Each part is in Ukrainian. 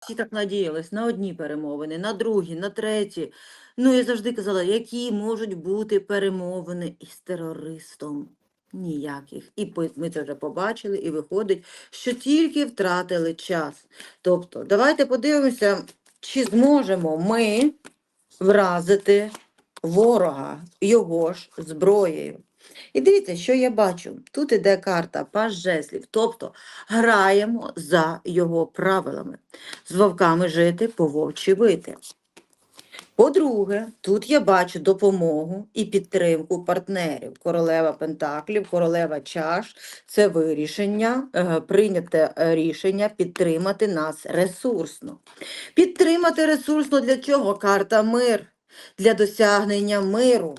Всі так надіялись на одні перемовини, на другі, на треті. Ну, я завжди казала, які можуть бути перемовини із терористом. Ніяких. І ми це вже побачили, і виходить, що тільки втратили час. Тобто, давайте подивимося, чи зможемо ми вразити ворога його ж зброєю. І дивіться, що я бачу. Тут іде карта паж жезлів, тобто граємо за його правилами. З вовками жити, по вовчі бити. По-друге, тут я бачу допомогу і підтримку партнерів. Королева Пентаклів, королева чаш це вирішення, е, прийняте е, рішення підтримати нас ресурсно. Підтримати ресурсно для чого? Карта мир, для досягнення миру.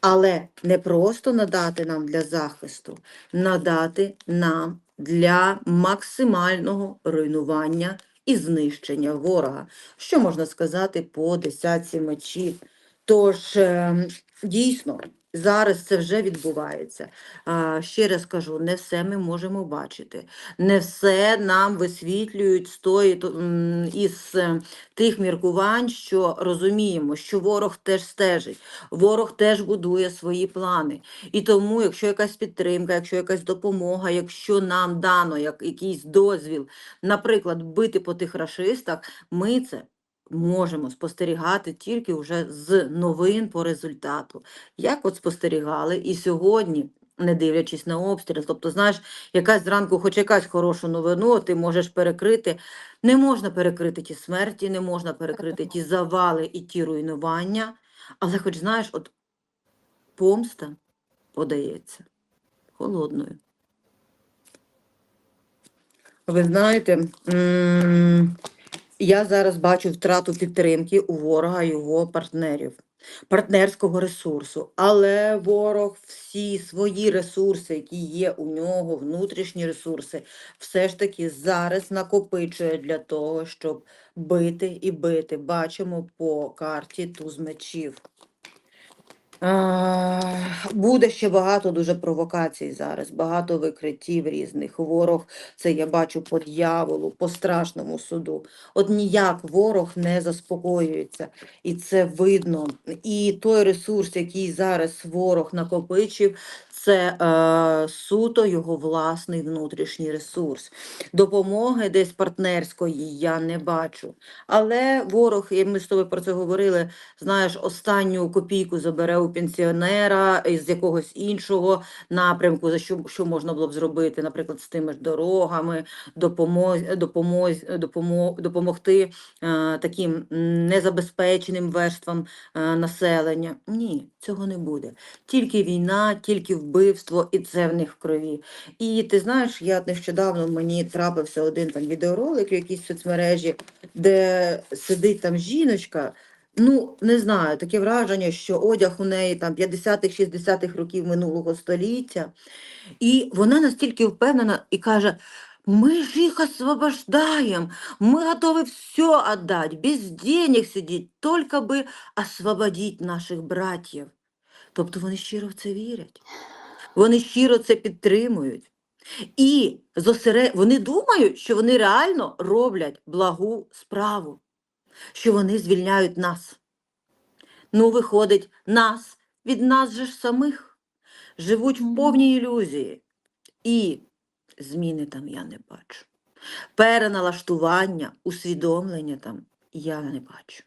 Але не просто надати нам для захисту, надати нам для максимального руйнування і знищення ворога. Що можна сказати по десятці мечів? Тож, ем, дійсно, зараз це вже відбувається. А, ще раз кажу, не все ми можемо бачити, не все нам висвітлюють з тої, із е, тих міркувань, що розуміємо, що ворог теж стежить, ворог теж будує свої плани. І тому, якщо якась підтримка, якщо якась допомога, якщо нам дано як, якийсь дозвіл, наприклад, бити по тих рашистах, ми це можемо спостерігати тільки вже з новин по результату. Як от спостерігали і сьогодні. Не дивлячись на обстріл, тобто, знаєш, якась зранку, хоч якась хорошу новину, ти можеш перекрити. Не можна перекрити ті смерті, не можна перекрити ті завали і ті руйнування, але хоч знаєш, от помста подається холодною. Ви знаєте, я зараз бачу втрату підтримки у ворога його партнерів, партнерського ресурсу. Але ворог всі свої ресурси, які є у нього, внутрішні ресурси, все ж таки зараз накопичує для того, щоб бити і бити. Бачимо по карті туз мечів. А, Буде ще багато дуже провокацій зараз, багато викриттів різних. Ворог, це я бачу по дьяволу, по страшному суду. От ніяк ворог не заспокоюється, і це видно. І той ресурс, який зараз ворог накопичив, це е, суто його власний внутрішній ресурс. Допомоги десь партнерської я не бачу. Але ворог, і ми з тобою про це говорили, знаєш, останню копійку забере у пенсіонера із якогось іншого напрямку, за що, що можна було б зробити, наприклад, з тими ж дорогами, допомоз, допомоз, допомо, допомогти е, таким незабезпеченим верствам е, населення. Ні, цього не буде. Тільки війна, тільки вбивство, і це в них в крові. І ти знаєш, я нещодавно мені трапився один там відеоролик в якійсь соцмережі, де сидить там жіночка. Ну, не знаю, таке враження, що одяг у неї там 50-х, 60-х років минулого століття. І вона настільки впевнена і каже: ми ж їх освобождаем, мы готовы все отдать, без денег сидеть, только би освободить наших братів. Тобто вони щиро в це вірять, вони щиро це підтримують. І зосере... вони думають, що вони реально роблять благу справу, що вони звільняють нас. Ну, виходить, нас від нас же ж самих живуть в повній ілюзії. І зміни там я не бачу. Переналаштування, усвідомлення там я не бачу.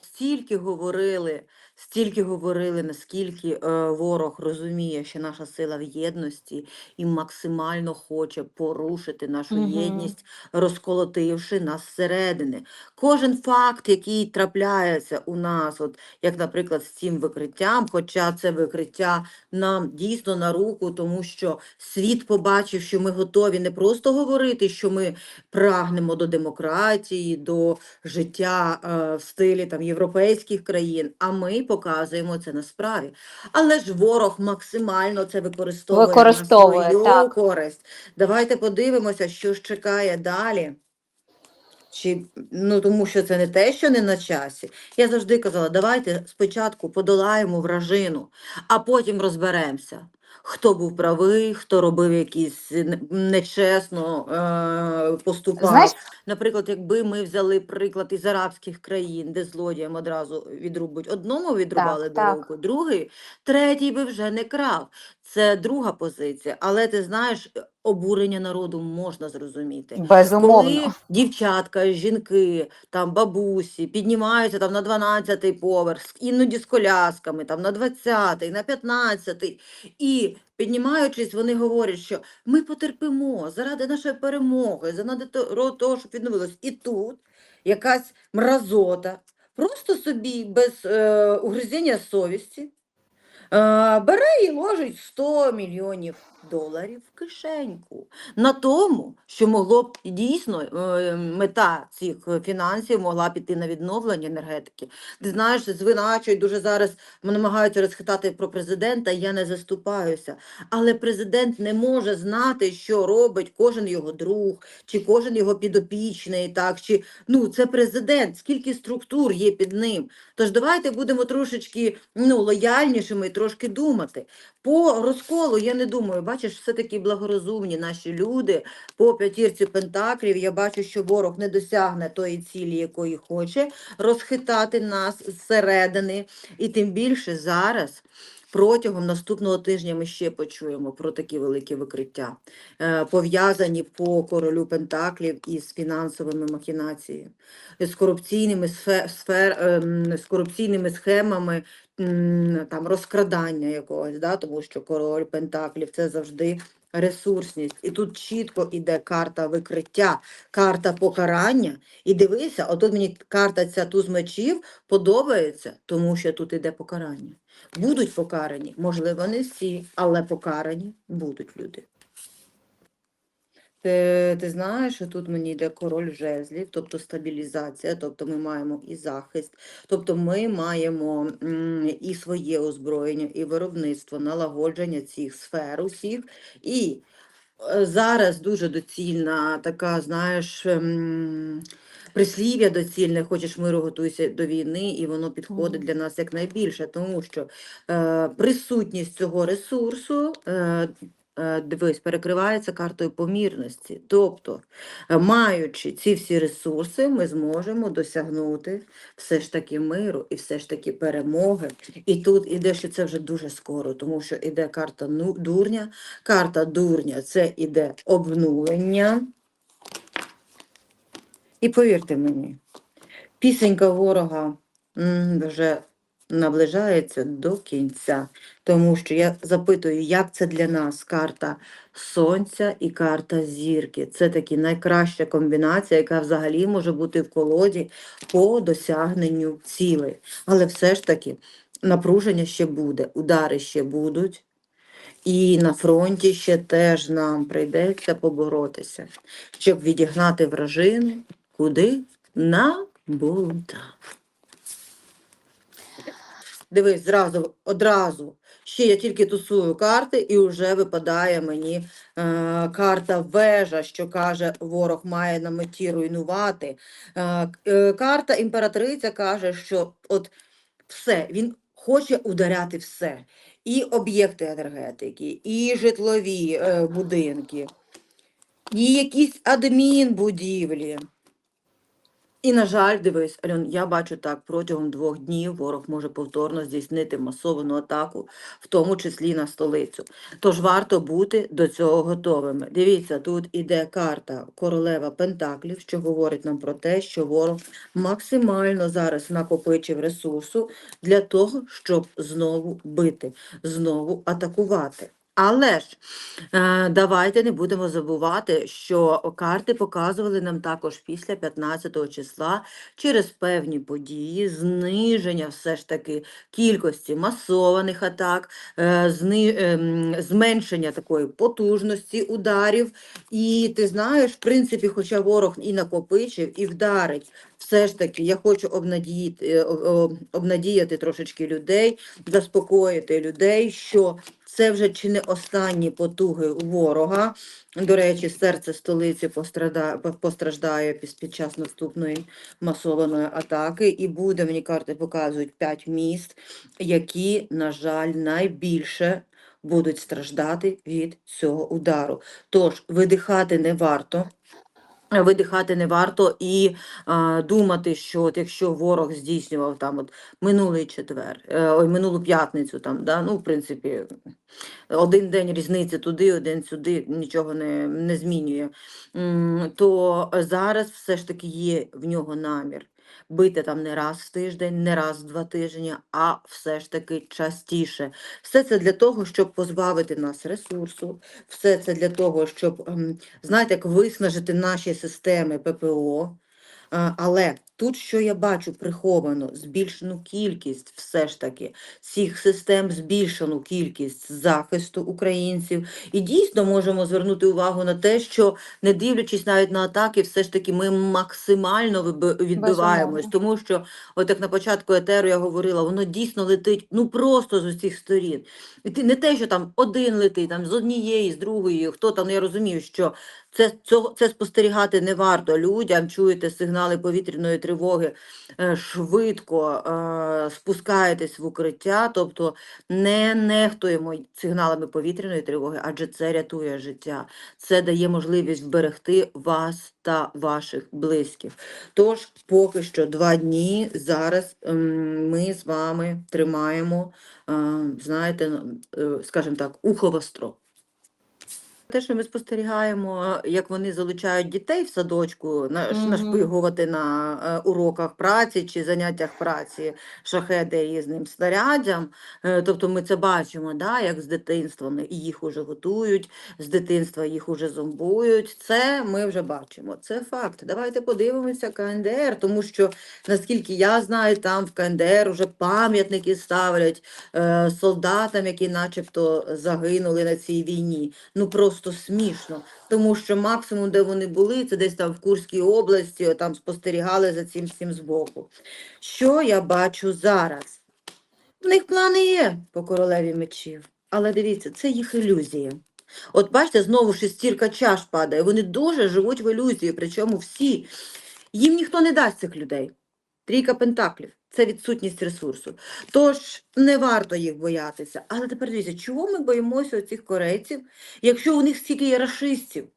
Стільки говорили, стільки говорили, наскільки е, ворог розуміє, що наша сила в єдності і максимально хоче порушити нашу Мгм. єдність, розколотивши нас зсередини. Кожен факт, який трапляється у нас, от як, наприклад, з цим викриттям, хоча це викриття нам дійсно на руку, тому що світ побачив, що ми готові не просто говорити, що ми прагнемо до демократії, до життя е, в стилі там європейських країн, а ми показуємо це на справі. Але ж ворог максимально це використовує, Використовує, на свою так. користь. Давайте подивимося, що ж чекає далі. Чи, ну, тому що це не те, що не на часі. Я завжди казала, давайте спочатку подолаємо вражину, а потім розберемося. Хто був правий, хто робив якісь нечесно е, поступав. Знаєш, Наприклад, якби ми взяли приклад із арабських країн, де злодіям одразу відрубують одному відрубали Так, так. другий, третій би вже не крав. Це друга позиція. Але ти знаєш, е, обурення народу можна зрозуміти. безумовно. Коли дівчатка, жінки, там бабусі піднімаються там на 12-й поверх, іноді з колясками, там на 20-й, на 15-й, і піднімаючись, вони говорять, що ми потерпимо заради нашої перемоги, заради того, щоб відновилось. І тут якась мразота, просто собі без е, угризення совісті, бере і ложить 100 мільйонів доларів в кишеньку на тому, що могло б дійсно е, мета цих фінансів могла піти на відновлення енергетики. Ти знаєш, звиначують дуже зараз намагаються розхитати про президента. Я не заступаюся, але президент не може знати, що робить кожен його друг, чи кожен його підопічний, так чи ну це президент, скільки структур є під ним. Тож давайте будемо трошечки ну, лояльнішими трошки думати. По розколу я не думаю, бачиш, все-таки благорозумні наші люди. По п'ятірці пентаклів я бачу, що ворог не досягне тої цілі, якої хоче, розхитати нас зсередини. І тим більше зараз. Протягом наступного тижня ми ще почуємо про такі великі викриття, е, пов'язані по королю Пентаклів із фінансовими махінаціями, з корупційними сфер, ем, з корупційними схемами там розкрадання якогось, да, тому що король Пентаклів це завжди ресурсність. І тут чітко іде карта викриття, карта покарання. І дивися, отут мені карта ця туз мечів подобається, тому що тут іде покарання. Будуть покарані, можливо, не всі, але покарані будуть люди. Ти, ти знаєш, що тут мені йде король жезлів, тобто стабілізація, тобто ми маємо і захист, тобто ми маємо і своє озброєння, і виробництво, налагодження цих сфер усіх. І е, зараз дуже доцільна така, знаєш, ем, прислів'я доцільне, хочеш миру, готуйся до війни, і воно підходить для нас якнайбільше, тому що е, присутність цього ресурсу. Е, е, Дивись, перекривається картою помірності. Тобто, е, маючи ці всі ресурси, ми зможемо досягнути все ж таки миру і все ж таки перемоги. І тут іде, що це вже дуже скоро, тому що іде карта ну, дурня. Карта дурня це іде обнулення. І повірте мені, пісенька ворога вже наближається до кінця, тому що я запитую, як це для нас карта Сонця і карта зірки. Це таки найкраща комбінація, яка взагалі може бути в колоді по досягненню цілей. Але все ж таки напруження ще буде, удари ще будуть. І на фронті ще теж нам прийдеться поборотися, щоб відігнати вражину, куди? На болота. Дивись, зразу, одразу. Ще я тільки тусую карти, і вже випадає мені е, карта вежа, що каже, ворог має на меті руйнувати. Е, е, карта імператриця каже, що от все, він хоче ударяти все. І об'єкти енергетики, і житлові е, будинки, і якісь адмінбудівлі. І, на жаль, дивись, Альон, я бачу так, протягом двох днів ворог може повторно здійснити масовану атаку, в тому числі на столицю. Тож варто бути до цього готовими. Дивіться, тут іде карта королева Пентаклів, що говорить нам про те, що ворог максимально зараз накопичив ресурсу для того, щоб знову бити, знову атакувати. Але ж е, давайте не будемо забувати, що карти показували нам також після 15 числа через певні події, зниження все ж таки кількості масованих атак, е, ем, зменшення такої потужності ударів. І ти знаєш, в принципі, хоча ворог і накопичив, і вдарить, все ж таки я хочу обнадіяти, е, обнадіяти трошечки людей, заспокоїти людей, що це вже чи не останні потуги ворога. До речі, серце столиці постраждає під, під час наступної масованої атаки. І буде, мені карти показують, п'ять міст, які, на жаль, найбільше будуть страждати від цього удару. Тож видихати не варто. Е, Видихати не варто і а, думати, що от якщо ворог здійснював там от минулий четвер, е, ой, минулу п'ятницю, там, да, ну, в принципі, один день різниці туди, один сюди, нічого не, не змінює, то зараз все ж таки є в нього намір бити там не раз в тиждень, не раз в два тижні, а все ж таки частіше. Все це для того, щоб позбавити нас ресурсу, все це для того, щоб, ем, знаєте, як виснажити наші системи ППО. Але тут, що я бачу, приховано збільшену кількість все ж таки цих систем, збільшену кількість захисту українців. І дійсно можемо звернути увагу на те, що не дивлячись навіть на атаки, все ж таки ми максимально відбиваємось, тому що, от як на початку етеру я говорила, воно дійсно летить ну просто з усіх сторін. І ти не те, що там один летить, там з однієї, з другої, хто там, ну, я розумію, що це, цього, це спостерігати не варто людям, чуєте сигнали повітряної тривоги, е, швидко е, спускаєтесь в укриття, тобто не нехтуємо сигналами повітряної тривоги, адже це рятує життя. Це дає можливість вберегти вас та ваших близьких. Тож, поки що два дні зараз ем, ми з вами тримаємо, е, знаєте, скажімо так, ухо востро. Те, що ми спостерігаємо, як вони залучають дітей в садочку, на, Мгм. нашпигувати на е, уроках праці чи заняттях праці шахеди різним снарядям. Е, тобто ми це бачимо, да, як з дитинства їх уже готують, з дитинства їх уже зомбують. Це ми вже бачимо. Це факт. Давайте подивимося КНДР, тому що, наскільки я знаю, там в КНДР вже пам'ятники ставлять е, солдатам, які начебто загинули на цій війні. Ну просто смішно, тому що максимум, де вони були, це десь там в Курській області, там спостерігали за цим всім збоку. Що я бачу зараз? В них плани є по королеві мечів, але дивіться, це їх ілюзія. От бачите, знову шестірка чаш падає. Вони дуже живуть в ілюзії, причому всі. Їм ніхто не дасть цих людей. Трійка пентаклів це відсутність ресурсу. Тож не варто їх боятися. Але тепер дивіться, чого ми боїмося цих корейців, якщо у них стільки є рашистів?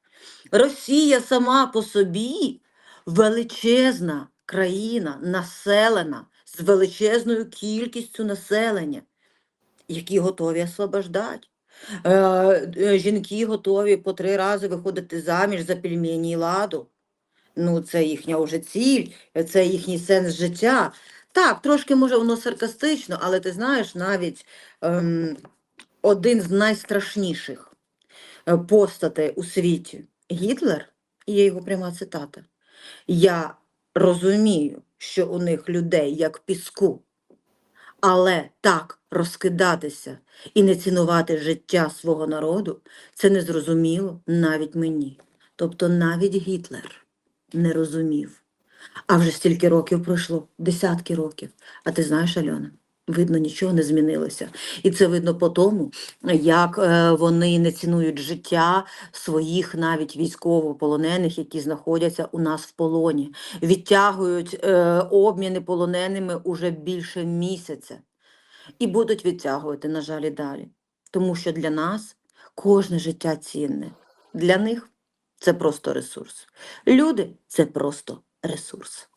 Росія сама по собі величезна країна, населена з величезною кількістю населення, які готові освобождати. Е, е, жінки готові по три рази виходити заміж за пельмені і ладу. Ну, це їхня вже ціль, це їхній сенс життя. Так, трошки може воно саркастично, але ти знаєш, навіть ем, один з найстрашніших е, постатей у світі Гітлер, і є його пряма цитата. Я розумію, що у них людей як піску, але так розкидатися і не цінувати життя свого народу це незрозуміло навіть мені. Тобто навіть Гітлер не розумів. А вже стільки років пройшло, десятки років. А ти знаєш, Альона, видно, нічого не змінилося. І це видно по тому, як е, вони не цінують життя своїх навіть військовополонених, які знаходяться у нас в полоні. Відтягують е, обміни полоненими уже більше місяця. І будуть відтягувати, на жаль, і далі. Тому що для нас кожне життя цінне. Для них це просто ресурс. Люди це просто ресурс.